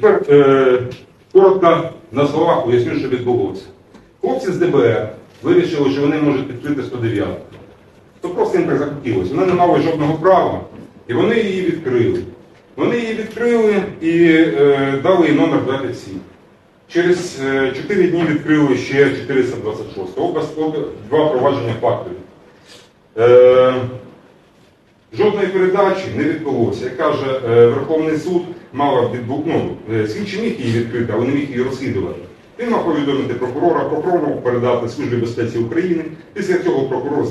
Тепер е, коротко на словах поясню, що відбулося. Хлопці з ДБР вирішили, що вони можуть відкрити 109. То просто їм так захотілося. Вони не мали жодного права, і вони її відкрили. Вони її відкрили і е, дали їй номер 27. Через е, 4 дні відкрили ще 426. Оба, оба два провадження факторів. Е, Жодної передачі не відбулося. Як каже е, Верховний суд, мала ну, е, слідчий міг її відкрити, але не міг її розслідувати. Він мав повідомити прокурора, прокурор мав передати Службі безпеці України. Після цього прокурор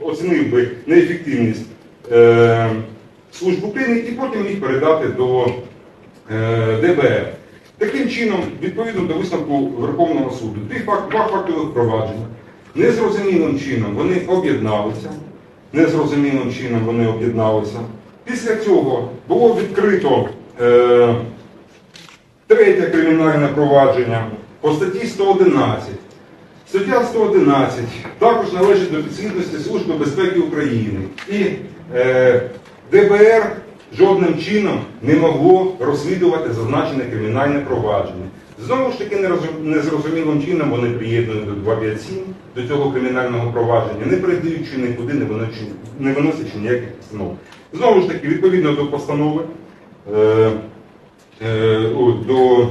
оцінив би неефективність е, служб України і потім міг передати до е, ДБР. Таким чином, відповідно до висновку Верховного суду, два фактових провадження незрозумілим чином вони об'єдналися. Незрозумілим чином вони об'єдналися. Після цього було відкрито е, третє кримінальне провадження по статті 111. Стаття 111 також належить до підслідності Служби безпеки України. І е, ДБР жодним чином не могло розслідувати зазначене кримінальне провадження. Знову ж таки, незрозумілим чином вони приєднані до 257, до цього кримінального провадження, не передаючи нікуди, не виносячи, не виносячи ніяких постанов. Знову ж таки, відповідно до постанови, е, е, до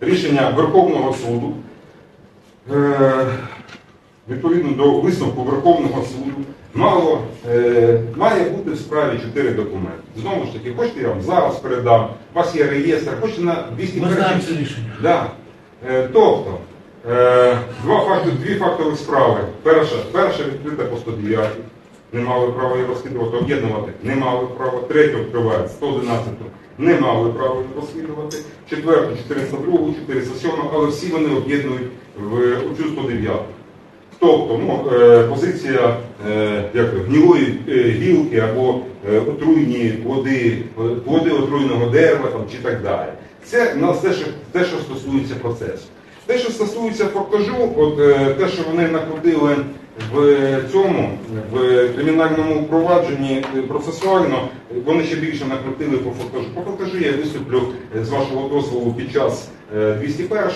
рішення Верховного суду, е, відповідно до висновку Верховного суду, мало, е, має бути в справі чотири документи. Знову ж таки, хочете, я вам зараз передам, у вас є реєстр, хочете на 200 Ми знаємо це рішення. Да. Е, тобто, е, два факти, дві фактові справи. Перша, перша відкрита по 109, не мали права її розслідувати, об'єднувати не мали права. Третю відкривають 111, не мали права розслідувати. Четверту, 402, 407, але всі вони об'єднують в цю 109. Тобто, ну, е, позиція е, як, то, гнилої е, гілки або отруйні плоди, е, плоди отруйного дерева там, чи так далі. Це у нас те, що, те, що стосується процесу. Те, що стосується фактажу, от те, що вони накрутили в цьому, в кримінальному провадженні процесуально, вони ще більше накрутили по фактажу. По фактажу я виступлю з вашого дозволу під час е, 201